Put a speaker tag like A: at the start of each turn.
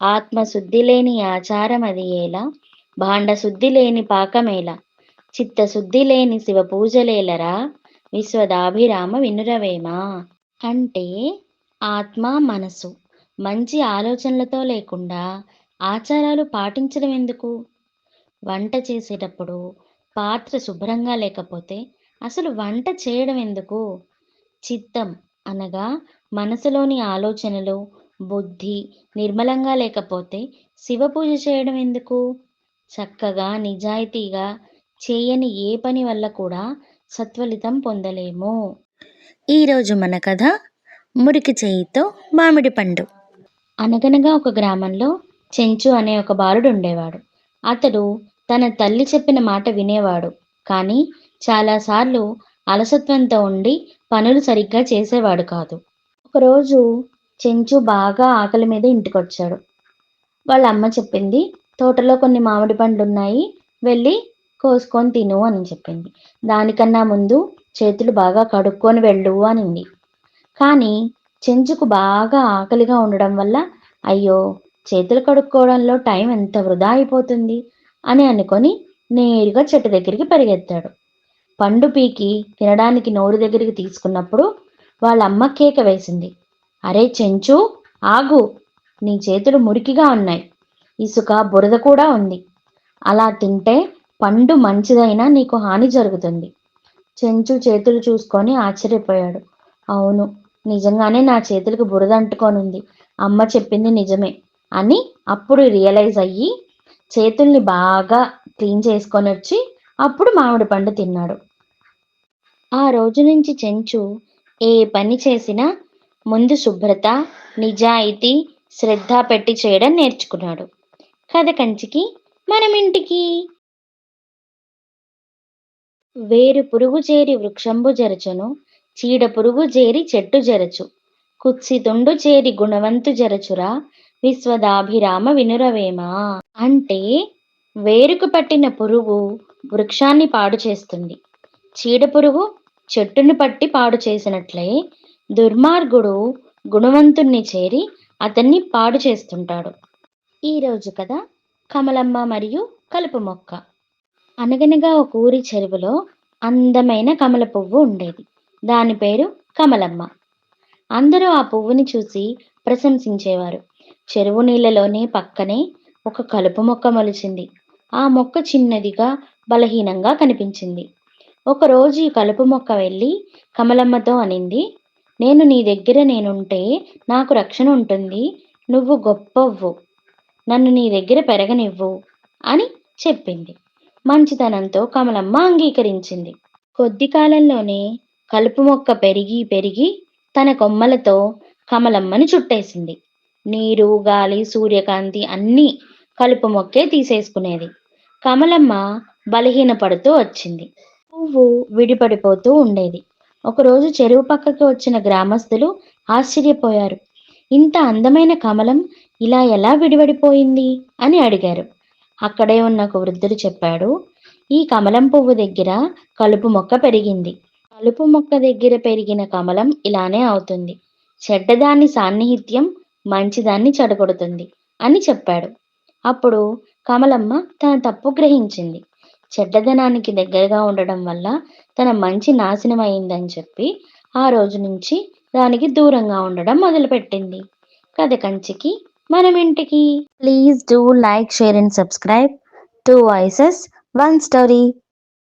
A: ఆత్మశుద్ధి లేని ఆచారం అది ఏల భాండశుద్ధి లేని పాకమేలా చిత్తశుద్ధి లేని శివ పూజలేలరా విశ్వదాభిరామ వినురవేమా? అంటే ఆత్మ మనసు మంచి ఆలోచనలతో లేకుండా ఆచారాలు పాటించడం ఎందుకు? వంట చేసేటప్పుడు పాత్ర శుభ్రంగా లేకపోతే అసలు వంట చేయడం ఎందుకు? చిత్తం అనగా మనసులోని ఆలోచనలు బుద్ధి నిర్మలంగా లేకపోతే శివ పూజ చేయడం ఎందుకు? చక్కగా నిజాయితీగా చేయని ఏ పని వల్ల కూడా సత్ఫలితం పొందలేము.
B: ఈరోజు మన కథ మురికి చేయితో మామిడి పండు.
A: అనగనగా ఒక గ్రామంలో చెంచు అనే ఒక బాలుడు ఉండేవాడు. అతడు తన తల్లి చెప్పిన మాట వినేవాడు. కానీ చాలాసార్లు అలసత్వంతో ఉండి పనులు సరిగ్గా చేసేవాడు కాదు. ఒకరోజు చెంచు బాగా ఆకలి మీద ఇంటికొచ్చాడు. వాళ్ళ అమ్మ చెప్పింది తోటలో కొన్ని మామిడి పండ్లు ఉన్నాయి వెళ్ళి కోసుకొని తిను అని చెప్పింది. దానికన్నా ముందు చేతులు బాగా కడుక్కొని వెళ్ళు అనింది. కానీ చెంచుకు బాగా ఆకలిగా ఉండడం వల్ల అయ్యో చేతులు కడుక్కోవడంలో టైం ఎంత వృధా అయిపోతుంది అని అనుకొని నేరుగా చెట్టు దగ్గరికి పరిగెత్తాడు. పండు పీకి తినడానికి నోరు దగ్గరికి తీసుకున్నప్పుడు వాళ్ళ అమ్మ కేక వేసింది. అరే చెంచు ఆగు. నీ చేతులు మురికిగా ఉన్నాయి. ఇసుక బురద కూడా ఉంది. అలా తింటే పండు మంచిదైనా నీకు హాని జరుగుతుంది. చెంచు చేతులు చూసుకొని ఆశ్చర్యపోయాడు. అవును నిజంగానే నా చేతులకు బురద అంటుకోనుంది. అమ్మ చెప్పింది నిజమే అని అప్పుడు రియలైజ్ అయ్యి చేతుల్ని బాగా క్లీన్ చేసుకొని వచ్చి అప్పుడు మామిడి పండు తిన్నాడు. ఆ రోజు నుంచి చెంచు ఏ పని చేసినా ముందు శుభ్రత నిజాయితీ శ్రద్ధ పెట్టి చేయడం నేర్చుకున్నాడు. కథ కంచికి మనం ఇంటికి. వేరు పురుగు చేరి వృక్షంబు జరచును చీడ పురుగు చేరి చెట్టు జరచు. కుత్సితుండు చేరి గుణవంతు జరచురా విశ్వదాభిరామ వినురవేమా? అంటే వేరుకు పట్టిన పురుగు వృక్షాన్ని పాడు చేస్తుంది. చీడ పురుగు చెట్టును పట్టి పాడు చేసినట్లే దుర్మార్గుడు గుణవంతుణ్ణి చేరి అతన్ని పాడు చేస్తుంటాడు. ఈరోజు కదా కమలమ్మ మరియు కలుపు మొక్క. అనగనగా ఒక ఊరి చెరువులో అందమైన కమల పువ్వు ఉండేది. దాని పేరు కమలమ్మ. అందరూ ఆ పువ్వుని చూసి ప్రశంసించేవారు. చెరువు నీళ్ళలోనే పక్కనే ఒక కలుపు మొక్క మొలిచింది. ఆ మొక్క చిన్నదిగా బలహీనంగా కనిపించింది. ఒకరోజు ఈ కలుపు మొక్క వెళ్ళి కమలమ్మతో అనింది నేను నీ దగ్గర నేనుంటే నాకు రక్షణ ఉంటుంది. నువ్వు గొప్పవ్వు. నన్ను నీ దగ్గర పెరగనివ్వు అని చెప్పింది. మంచితనంతో కమలమ్మ అంగీకరించింది. కొద్ది కాలంలోనే కలుపు మొక్క పెరిగి పెరిగి తన కొమ్మలతో కమలమ్మని చుట్టేసింది. నీరు గాలి సూర్యకాంతి అన్నీ కలుపు మొక్కే తీసేసుకునేది. కమలమ్మ బలహీనపడుతూ వచ్చింది. పువ్వు విడిపడిపోతూ ఉండేది. ఒకరోజు చెరువు పక్కకి వచ్చిన గ్రామస్తులు ఆశ్చర్యపోయారు. ఇంత అందమైన కమలం ఇలా ఎలా విడివడిపోయింది అని అడిగారు. అక్కడే ఉన్న ఒక వృద్ధుడు చెప్పాడు ఈ కమలం పువ్వు దగ్గర కలుపు మొక్క పెరిగింది. కలుపు మొక్క దగ్గర పెరిగిన కమలం ఇలానే అవుతుంది. చెడ్డదాన్ని సాన్నిహిత్యం మంచిదాన్ని చెడగొడుతుంది అని చెప్పాడు. అప్పుడు కమలమ్మ తన తప్పు గ్రహించింది. చెడ్డదనానికి దగ్గరగా ఉండడం వల్ల తన మంచి నాశనం అయిందని చెప్పి ఆ రోజు నుంచి దానికి దూరంగా ఉండడం మొదలుపెట్టింది. కథ కంచికి మనం ఇంటికి.
B: Please do like share and subscribe to voices one story